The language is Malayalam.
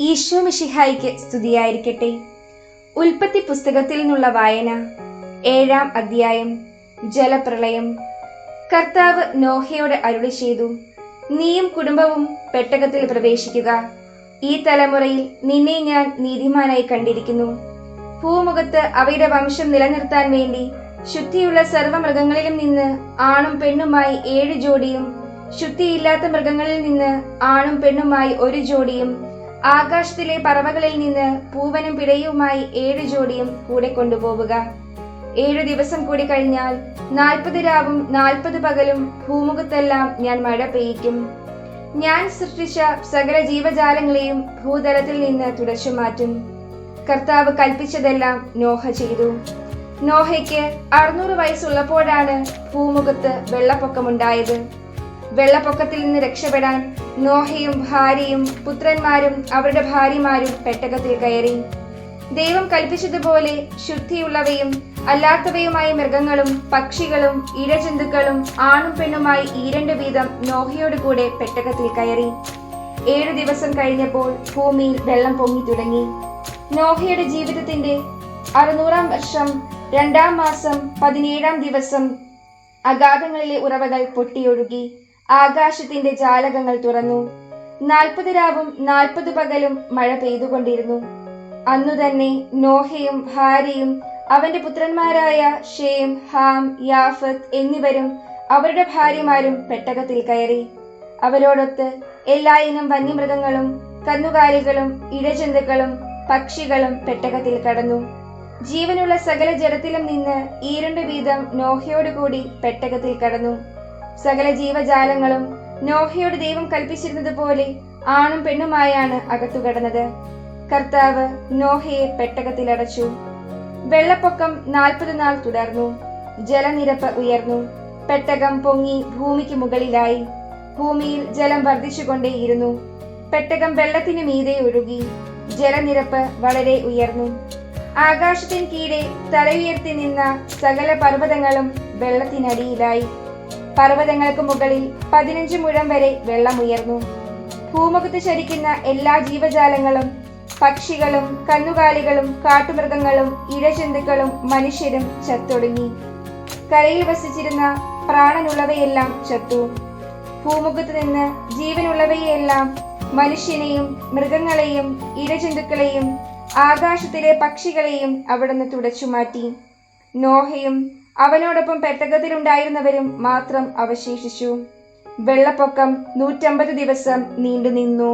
ഈശോ മിഷിഹായിക്ക് സ്തുതിയായിരിക്കട്ടെ. ഉൽപ്പത്തി പുസ്തകത്തിൽ നിന്നുള്ള വായന ഏഴാം അധ്യായം ജലപ്രളയം. കർത്താവ് നോഹയോട് അരുളി ചെയ്തു നീയും കുടുംബവും പെട്ടകത്തിൽ പ്രവേശിക്കുക. ഈ തലമുറയിൽ നിന്നെ ഞാൻ നീതിമാനായി കണ്ടിരിക്കുന്നു. ഭൂമുഖത്ത് അവയുടെ വംശം നിലനിർത്താൻ വേണ്ടി ശുദ്ധിയുള്ള സർവമൃഗങ്ങളിലും നിന്ന് ആണും പെണ്ണുമായി ഏഴ് ജോഡിയും ശുദ്ധിയില്ലാത്ത മൃഗങ്ങളിൽ നിന്ന് ആണും പെണ്ണുമായി ഒരു ജോഡിയും ആകാശത്തിലെ പറവകളിൽ നിന്ന് പൂവനും പിടയുമായി ഏഴ് ജോഡിയും കൂടെ കൊണ്ടുപോവുക. ഏഴു ദിവസം കൂടി കഴിഞ്ഞാൽ നാൽപ്പത് രാവും നാൽപ്പത് പകലും ഭൂമുഖത്തെല്ലാം ഞാൻ മഴ പെയ്യിക്കും. ഞാൻ സൃഷ്ടിച്ച സകല ജീവജാലങ്ങളെയും ഭൂതലത്തിൽ നിന്ന് തുടച്ചു മാറ്റും. കർത്താവ് കൽപ്പിച്ചതെല്ലാം നോഹ ചെയ്തു. നോഹയ്ക്ക് അറുന്നൂറ് വയസ്സുള്ളപ്പോഴാണ് ഭൂമുഖത്ത് വെള്ളപ്പൊക്കമുണ്ടായത്. വെള്ളപ്പൊക്കത്തിൽ നിന്ന് രക്ഷപ്പെടാൻ നോഹയും ഭാര്യയും പുത്രന്മാരും അവരുടെ ഭാര്യമാരും പെട്ടകത്തിൽ കയറി. ദൈവം കൽപ്പിച്ചതുപോലെ ശുദ്ധിയുള്ളവയും അല്ലാത്തവയുമായ മൃഗങ്ങളും പക്ഷികളും ഇഴജന്തുക്കളും ആണും പെണ്ണുമായി ഈരണ്ട് വീതം നോഹയോട് കൂടെ പെട്ടകത്തിൽ കയറി. ഏഴു ദിവസം കഴിഞ്ഞപ്പോൾ ഭൂമിയിൽ വെള്ളം പൊങ്ങി തുടങ്ങി. നോഹയുടെ ജീവിതത്തിന്റെ അറുന്നൂറാം വർഷം രണ്ടാം മാസം പതിനേഴാം ദിവസം അഗാധങ്ങളിലെ ഉറവകൾ പൊട്ടിയൊഴുകി. ആകാശത്തിന്റെ ജാലകങ്ങൾ തുറന്നു. നാൽപ്പത് രാവും നാൽപ്പത് പകലും മഴ പെയ്തുകൊണ്ടിരുന്നു. അന്നു തന്നെ നോഹയും ഭാര്യയും അവന്റെ പുത്രന്മാരായ ഷേം ഹാം യാഫത്ത് എന്നിവരും അവരുടെ ഭാര്യമാരും പെട്ടകത്തിൽ കയറി. അവരോടൊത്ത് എല്ലാ ഇനം വന്യമൃഗങ്ങളും കന്നുകാലികളും ഇഴജന്തുക്കളും പക്ഷികളും പെട്ടകത്തിൽ കടന്നു. ജീവനുള്ള സകല ജലത്തിലും നിന്ന് ഈരണ്ട് വീതം നോഹയോടുകൂടി പെട്ടകത്തിൽ കടന്നു. സകല ജീവജാലങ്ങളും നോഹയോട് ദൈവം കൽപ്പിച്ചിരുന്നത് പോലെ ആണും പെണ്ണുമായാണ് അകത്തു കടന്നത്. കർത്താവ് നോഹയെ പെട്ടകത്തിൽ അടച്ചു. വെള്ളപ്പൊക്കം നാൽപ്പത് നാൾ തുടർന്നു. ജലനിരപ്പ് ഉയർന്നു. പെട്ടകം പൊങ്ങി ഭൂമിക്ക് മുകളിലായി. ഭൂമിയിൽ ജലം വർദ്ധിച്ചുകൊണ്ടേയിരുന്നു. പെട്ടകം വെള്ളത്തിനു മീതെ ഒഴുകി. ജലനിരപ്പ് വളരെ ഉയർന്നു. ആകാശത്തിന് കീഴെ തലയുയർത്തി നിന്ന സകല പർവതങ്ങളും വെള്ളത്തിനടിയിലായി. പർവതങ്ങൾക്ക് മുകളിൽ പതിനഞ്ച് മുഴം വരെ വെള്ളം ഉയർന്നു ഭൂമുഖത്ത് ചരിക്കുന്ന എല്ലാ ജീവജാലങ്ങളും പക്ഷികളും കന്നുകാലികളും കാട്ടുമൃഗങ്ങളും ഇഴജന്തുക്കളും മനുഷ്യരും ചത്തൊടുങ്ങി. കരയിൽ വസിച്ചിരുന്ന പ്രാണനുള്ളവയെല്ലാം ചത്തു. ഭൂമുഖത്ത് നിന്ന് ജീവനുള്ളവയെല്ലാം മനുഷ്യനെയും മൃഗങ്ങളെയും ഇഴജന്തുക്കളെയും ആകാശത്തിലെ പക്ഷികളെയും അവിടുന്ന് തുടച്ചു മാറ്റി നോഹയും അവനോടൊപ്പം പെട്ടകത്തിലുണ്ടായിരുന്നവരും മാത്രം അവശേഷിച്ചു. വെള്ളപ്പൊക്കം നൂറ്റമ്പത് ദിവസം നീണ്ടുനിന്നു.